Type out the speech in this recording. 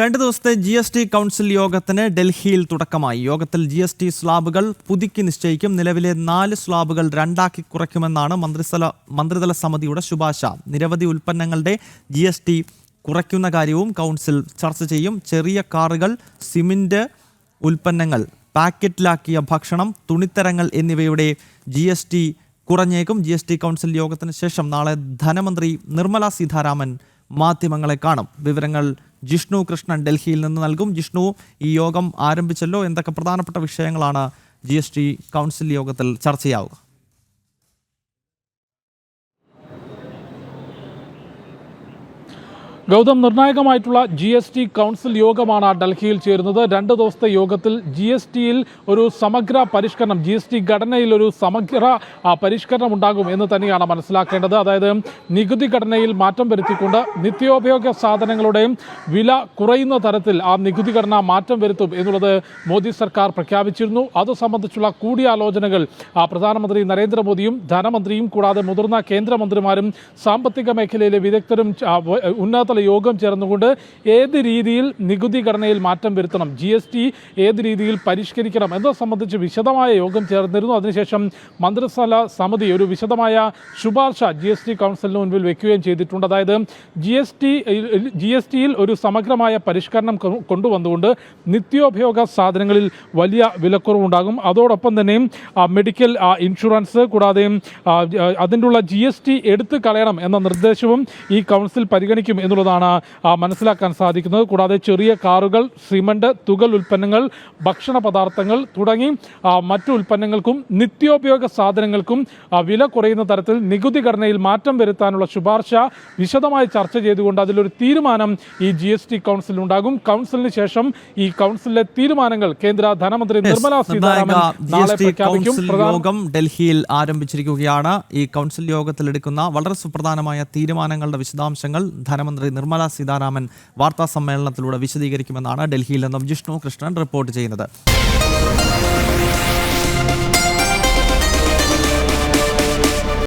രണ്ട് ദിവസത്തെ G S T council യോഗത്തിന് ഡൽഹിയിൽ തുടക്കമായി. യോഗത്തിൽ ജി എസ് ടി സ്ലാബുകൾ പുതുക്കി നിശ്ചയിക്കും. നിലവിലെ നാല് സ്ലാബുകൾ രണ്ടാക്കി കുറയ്ക്കുമെന്നാണ് മന്ത്രിസ്ഥല മന്ത്രിതല സമിതിയുടെ ശുപാർശ. നിരവധി ഉൽപ്പന്നങ്ങളുടെ ജി എസ് ടി കുറയ്ക്കുന്ന കാര്യവും കൗൺസിൽ ചർച്ച ചെയ്യും. ചെറിയ കാറുകൾ സിമന്റ് ഉൽപ്പന്നങ്ങൾ പാക്കറ്റിലാക്കിയ ഭക്ഷണം തുണിത്തരങ്ങൾ എന്നിവയുടെ ജി എസ് ടി കുറഞ്ഞേക്കും. ജി എസ് ടി കൗൺസിൽ യോഗത്തിന് ശേഷം നാളെ ധനമന്ത്രി നിർമ്മല സീതാരാമൻ മാധ്യമങ്ങളെ കാണും. വിവരങ്ങൾ ജിഷ്ണു കൃഷ്ണൻ ഡൽഹിയിൽ നിന്ന് നൽകും. ജിഷ്ണു ഈ യോഗം ആരംഭിച്ചല്ലോ? എന്തൊക്കെ പ്രധാനപ്പെട്ട വിഷയങ്ങളാണ് ജി കൗൺസിൽ യോഗത്തിൽ ചർച്ചയാവുക? ഗൗതം നിർണായകമായിട്ടുള്ള ജി എസ് ടി കൗൺസിൽ യോഗമാണ് ഡൽഹിയിൽ ചേരുന്നത്. രണ്ട് ദിവസത്തെ യോഗത്തിൽ ജി എസ് ടിയിൽ ഒരു സമഗ്ര പരിഷ്കരണം ജി എസ് ടി ഘടനയിൽ ഒരു സമഗ്ര പരിഷ്കരണം ഉണ്ടാകും എന്ന് തന്നെയാണ് മനസ്സിലാക്കേണ്ടത്. അതായത് നികുതി ഘടനയിൽ മാറ്റം വരുത്തിക്കൊണ്ട് നിത്യോപയോഗ സാധനങ്ങളുടെയും വില കുറയുന്ന തരത്തിൽ ആ നികുതി ഘടന മാറ്റം വരുത്തും എന്നുള്ളത് മോദി സർക്കാർ പ്രഖ്യാപിച്ചിരുന്നു. അത് സംബന്ധിച്ചുള്ള കൂടിയാലോചനകൾ പ്രധാനമന്ത്രി നരേന്ദ്രമോദിയും ധനമന്ത്രിയും കൂടാതെ മുതിർന്ന കേന്ദ്രമന്ത്രിമാരും സാമ്പത്തിക മേഖലയിലെ വിദഗ്ധരും ആ, വ- യോഗം ചേർന്നുകൊണ്ട് ഏത് രീതിയിൽ നികുതി ഘടനയിൽ മാറ്റം വരുത്തണം? ജി എസ് ടി ഏത് രീതിയിൽ പരിഷ്കരിക്കണം? എന്നത് സംബന്ധിച്ച് വിശദമായ യോഗം ചേർന്നിരുന്നു. അതിനുശേഷം മന്ത്രിതല സമിതി ഒരു വിശദമായ ശുപാർശ ജി എസ് ടി കൗൺസിലിന് മുൻപിൽ വെക്കുകയും ചെയ്തിട്ടുണ്ട്. അതായത് G S T G S ടിയിൽ ഒരു സമഗ്രമായ പരിഷ്കരണം കൊണ്ടുവന്നുകൊണ്ട് നിത്യോപയോഗ സാധനങ്ങളിൽ വലിയ വിലക്കുറവുണ്ടാകും. അതോടൊപ്പം തന്നെ മെഡിക്കൽ ഇൻഷുറൻസ് കൂടാതെ അതിന്റെ ഉള്ള ജി എസ് ടി എടുത്തു കളയണം എന്ന നിർദ്ദേശവും ഈ കൗൺസിൽ പരിഗണിക്കും എന്നുള്ളതാണ് ആ, മനസ്സിലാക്കാൻ സാധിക്കുന്നത്. കൂടാതെ ചെറിയ കാറുകൾ സിമന്റ് തുകൽ ഉൽപ്പന്നങ്ങൾ ഭക്ഷണ പദാർത്ഥങ്ങൾ തുടങ്ങി മറ്റു ഉൽപ്പന്നങ്ങൾക്കും നിത്യോപയോഗ സാധനങ്ങൾക്കും വില കുറയുന്ന തരത്തിൽ നികുതി ഘടനയിൽ മാറ്റം വരുത്താനുള്ള ശുപാർശ വിശദമായി ചർച്ച ചെയ്തുകൊണ്ട് അതിലൊരു തീരുമാനം ഈ ജി എസ് ടി കൗൺസിൽ ഉണ്ടാകും. കൗൺസിലിന് ശേഷം ഈ കൗൺസിലിലെ തീരുമാനങ്ങൾ കേന്ദ്ര ധനമന്ത്രി നിർമ്മല സീതാരാമൻ യോഗം ഡൽഹിയിൽ ആരംഭിച്ചിരിക്കുകയാണ്. ഈ കൗൺസിൽ യോഗത്തിൽ എടുക്കുന്ന വളരെ സുപ്രധാനമായ തീരുമാനങ്ങളുടെ വിശദാംശങ്ങൾ ധനമന്ത്രി നിർമ്മല സീതാരാമൻ വാർത്താ സമ്മേളനത്തിലൂടെ വിശദീകരിക്കുമെന്നാണ് ഡൽഹിയിൽ നിന്നും ജിഷ്ണു കൃഷ്ണൻ റിപ്പോർട്ട് ചെയ്യുന്നത്.